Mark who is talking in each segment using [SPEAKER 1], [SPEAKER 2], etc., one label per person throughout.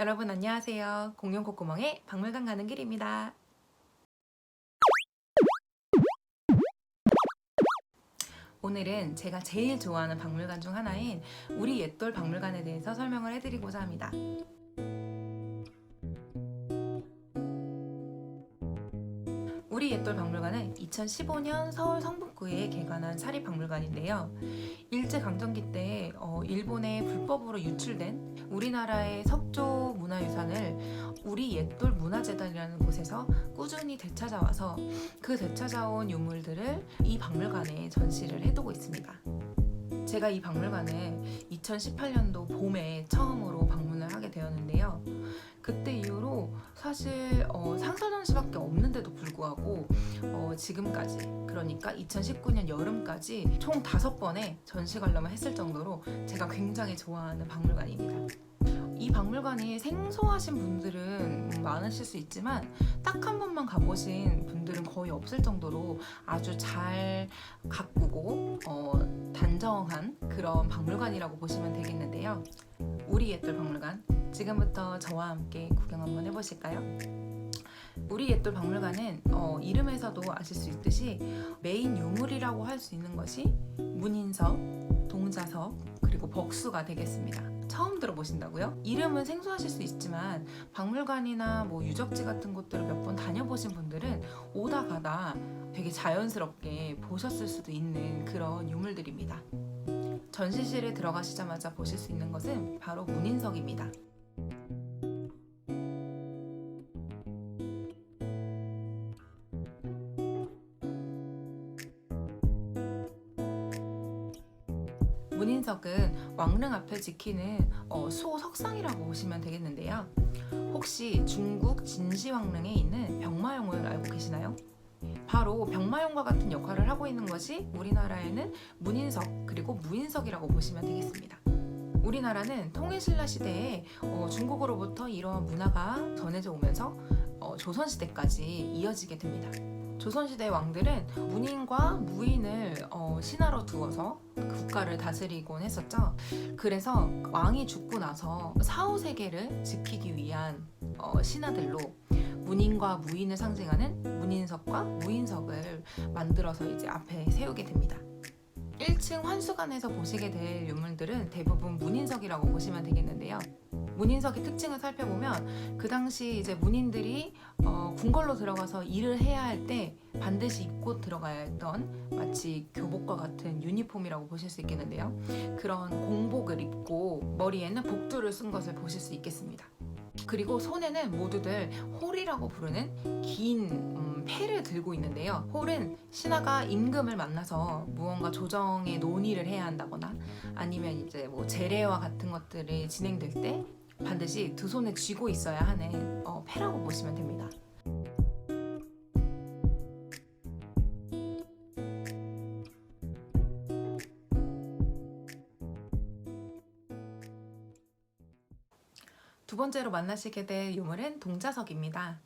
[SPEAKER 1] 여러분 안녕하세요. 공룡 콧구멍의 박물관 가는 길입니다. 오늘은 제가 제일 좋아하는 박물관 중 하나인 우리 옛돌 박물관에 대해서 설명을 해드리고자 합니다. 우리 옛돌 박물관은 2015년 서울 성북구에 개관한 사립박물관인데요. 일제강점기 때 어, 일본에 불법으로 유출된 우리나라의 석조 문화유산을 우리 옛돌 문화재단이라는 곳에서 꾸준히 되찾아와서 그 되찾아온 유물들을 이 박물관에 전시를 해두고 있습니다. 제가 이 박물관을 2018년도 봄에 처음으로 방문을 하게 되었는데요. 그때 이후로 사실 어, 상설 전시밖에 없는데도 불구하고 어, 지금까지 그러니까 2019년 여름까지 총 다섯 번의 전시 관람을 했을 정도로 제가 굉장히 좋아하는 박물관입니다. 이 박물관이 생소하신 분들은 많으실 수 있지만 딱 한 번만 가보신 분들은 거의 없을 정도로 아주 잘 가꾸고 어, 단정한 그런 박물관이라고 보시면 되겠는데요. 우리 옛돌 박물관 지금부터 저와 함께 구경 한번 해보실까요? 우리 옛돌 박물관은 어, 이름에서도 아실 수 있듯이 메인 유물이라고 할 수 있는 것이 문인석, 동자석 그리고 벅수가 되겠습니다. 처음 들어보신다고요? 이름은 생소하실 수 있지만 박물관이나 뭐 유적지 같은 곳들을 몇 번 다녀보신 분들은 오다 가다 되게 자연스럽게 보셨을 수도 있는 그런 유물들입니다. 전시실에 들어가시자마자 보실 수 있는 것은 바로 문인석입니다. 문인석은 왕릉 앞에 지키는 어, 수호 석상이라고 보시면 되겠는데요. 혹시 중국 진시황릉에 있는 병마용을 알고 계시나요? 바로 병마용과 같은 역할을 하고 있는 것이 우리나라에는 문인석 그리고 무인석이라고 보시면 되겠습니다. 우리나라는 통일신라 시대에 어, 중국으로부터 이러한 문화가 전해져 오면서 어, 조선시대까지 이어지게 됩니다. 조선시대 왕들은 문인과 무인을 어, 신하로 두어서 국가를 다스리곤 했었죠. 그래서 왕이 죽고 나서 사후 세계를 지키기 위한 어, 신하들로 문인과 무인을 상징하는 문인석과 무인석을 만들어서 이제 앞에 세우게 됩니다. 1층 환수관에서 보시게 될 유물들은 대부분 문인석이라고 보시면 되겠는데요. 문인석의 특징을 살펴보면 그 당시 이제 문인들이 어, 궁궐로 들어가서 일을 해야 할 때 반드시 입고 들어가야 했던 마치 교복과 같은 유니폼이라고 보실 수 있겠는데요. 그런 공복을 입고 머리에는 복두를 쓴 것을 보실 수 있겠습니다. 그리고 손에는 모두들 홀이라고 부르는 긴 음, 패를 들고 있는데요. 홀은 신하가 임금을 만나서 무언가 조정의 논의를 해야 한다거나 아니면 이제 뭐 제례와 같은 것들이 진행될 때 반드시 두 손에 쥐고 있어야 하는 어, 패라고 보시면 됩니다. 두 번째로 만나시게 될 유물은 동자석입니다.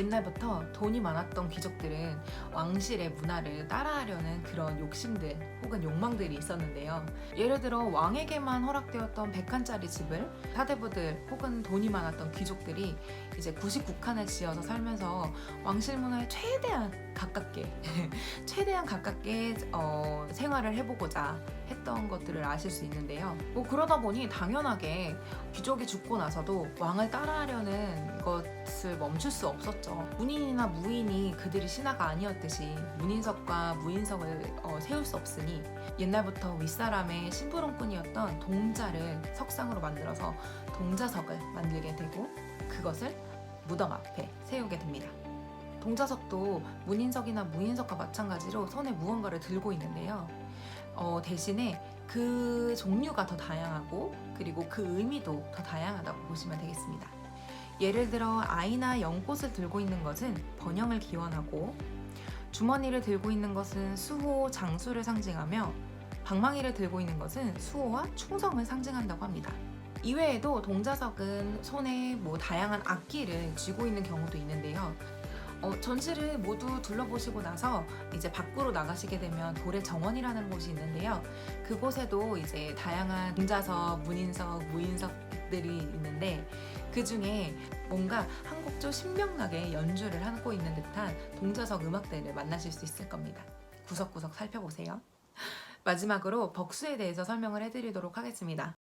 [SPEAKER 1] 옛날부터 돈이 많았던 귀족들은 왕실의 문화를 따라하려는 그런 욕심들 혹은 욕망들이 있었는데요. 예를 들어 왕에게만 허락되었던 100칸짜리 집을 사대부들 혹은 돈이 많았던 귀족들이 이제 99칸을 지어서 살면서 왕실 문화에 최대한 가깝게 최대한 가깝게 어, 생활을 해보고자 했던 것들을 아실 수 있는데요. 뭐 그러다 보니 당연하게 귀족이 죽고 나서도 왕을 따라하려는 것을 멈출 수 없었죠. 문인이나 무인이 그들이 신하가 아니었듯이 문인석과 무인석을 어, 세울 수 없으니 옛날부터 윗사람의 심부름꾼이었던 동자를 석상으로 만들어서 동자석을 만들게 되고 그것을 무덤 앞에 세우게 됩니다. 동자석도 문인석이나 무인석과 마찬가지로 손에 무언가를 들고 있는데요. 어, 대신에 그 종류가 더 다양하고 그리고 그 의미도 더 다양하다고 보시면 되겠습니다. 예를 들어 아이나 연꽃을 들고 있는 것은 번영을 기원하고 주머니를 들고 있는 것은 수호, 장수를 상징하며 방망이를 들고 있는 것은 수호와 충성을 상징한다고 합니다. 이외에도 동자석은 손에 뭐 다양한 악기를 쥐고 있는 경우도 있는데요. 어, 전시를 모두 둘러보시고 나서 이제 밖으로 나가시게 되면 돌의 정원이라는 곳이 있는데요. 그곳에도 이제 다양한 동자석, 문인석, 무인석들이 있는데 그 중에 뭔가 한국조 신명나게 연주를 하고 있는 듯한 동자석 음악대를 만나실 수 있을 겁니다. 구석구석 살펴보세요. 마지막으로 벅수에 대해서 설명을 해드리도록 하겠습니다.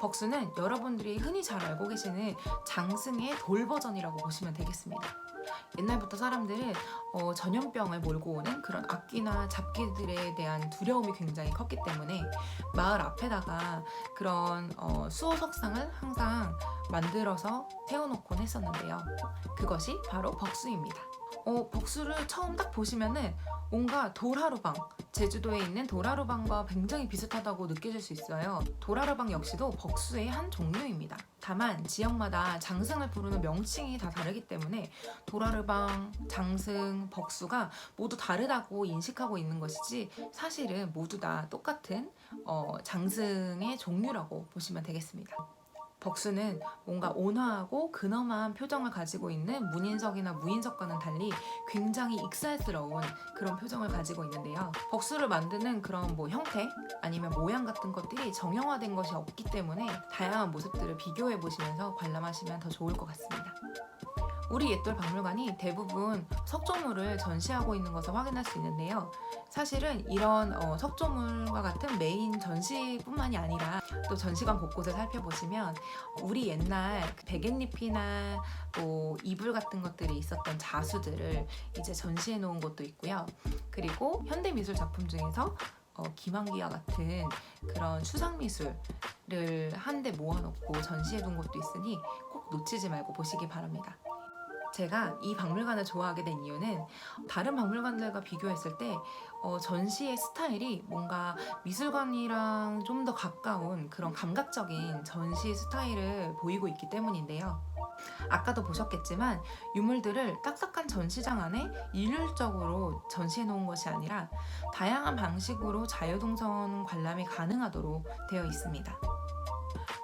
[SPEAKER 1] 벅수는 여러분들이 흔히 잘 알고 계시는 장승의 돌 버전이라고 보시면 되겠습니다. 옛날부터 사람들은 어, 전염병을 몰고 오는 그런 악기나 잡기들에 대한 두려움이 굉장히 컸기 때문에 마을 앞에다가 그런 어, 수호 석상을 항상 만들어서 세워놓곤 했었는데요. 그것이 바로 벅수입니다. 어, 벅수를 처음 딱 보시면은 뭔가 도라루방, 제주도에 있는 도라루방과 굉장히 비슷하다고 느껴질 수 있어요. 도라루방 역시도 벅수의 한 종류입니다. 다만 지역마다 장승을 부르는 명칭이 다 다르기 때문에 도라르방, 장승, 벅수가 모두 다르다고 인식하고 있는 것이지 사실은 모두 다 똑같은 어, 장승의 종류라고 보시면 되겠습니다. 벅수는 뭔가 온화하고 근엄한 표정을 가지고 있는 문인석이나 무인석과는 달리 굉장히 익살스러운 그런 표정을 가지고 있는데요. 벅수를 만드는 그런 뭐 형태 아니면 모양 같은 것들이 정형화된 것이 없기 때문에 다양한 모습들을 비교해 보시면서 관람하시면 더 좋을 것 같습니다. 우리 옛돌 박물관이 대부분 석조물을 전시하고 있는 것을 확인할 수 있는데요. 사실은 이런 어, 석조물과 같은 메인 전시뿐만이 아니라 또 전시관 곳곳을 살펴보시면 우리 옛날 그 베갯잎이나 뭐 이불 같은 것들이 있었던 자수들을 이제 전시해 놓은 곳도 있고요. 그리고 현대 미술 작품 중에서 어, 김한기와 같은 그런 수상 미술을 한데 모아놓고 전시해 둔 곳도 있으니 꼭 놓치지 말고 보시기 바랍니다. 제가 이 박물관을 좋아하게 된 이유는 다른 박물관들과 비교했을 때 어, 전시의 스타일이 뭔가 미술관이랑 좀 더 가까운 그런 감각적인 전시 스타일을 보이고 있기 때문인데요. 아까도 보셨겠지만 유물들을 딱딱한 전시장 안에 일률적으로 전시해 놓은 것이 아니라 다양한 방식으로 자유동선 관람이 가능하도록 되어 있습니다.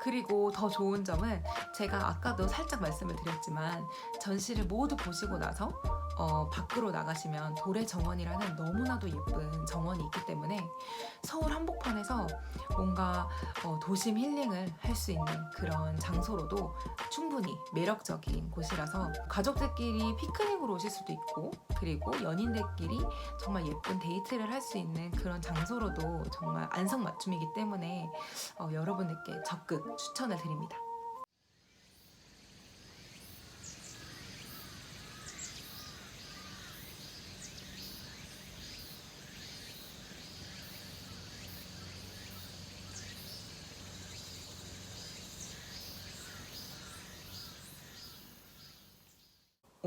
[SPEAKER 1] 그리고 더 좋은 점은 제가 아까도 살짝 말씀을 드렸지만 전시를 모두 보시고 나서 어, 밖으로 나가시면 돌의 정원이라는 너무나도 예쁜 정원이 있기 때문에 서울 한복판에서 뭔가 어, 도심 힐링을 할 수 있는 그런 장소로도 충분히 매력적인 곳이라서 가족들끼리 피크닉으로 오실 수도 있고 그리고 연인들끼리 정말 예쁜 데이트를 할 수 있는 그런 장소로도 정말 안성맞춤이기 때문에 어, 여러분들께 추천을 드립니다.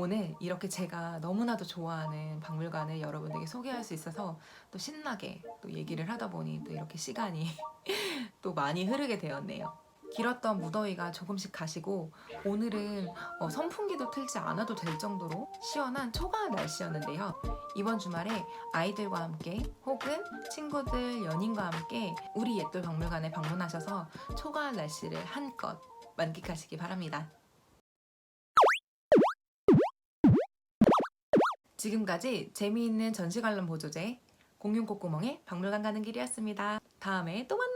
[SPEAKER 1] 오늘 이렇게 제가 너무나도 좋아하는 박물관을 여러분에게 소개할 수 있어서 또 신나게 또 얘기를 하다 보니 또 이렇게 시간이 또 많이 흐르게 되었네요. 길었던 무더위가 조금씩 가시고 오늘은 어, 선풍기도 틀지 않아도 될 정도로 시원한 초가을 날씨였는데요. 이번 주말에 아이들과 함께 혹은 친구들, 연인과 함께 우리 옛돌 박물관에 방문하셔서 초가을 날씨를 한껏 만끽하시기 바랍니다. 지금까지 재미있는 전시 관람 보조제 공룡 콧구멍의 박물관 가는 길이었습니다. 다음에 또 만나요.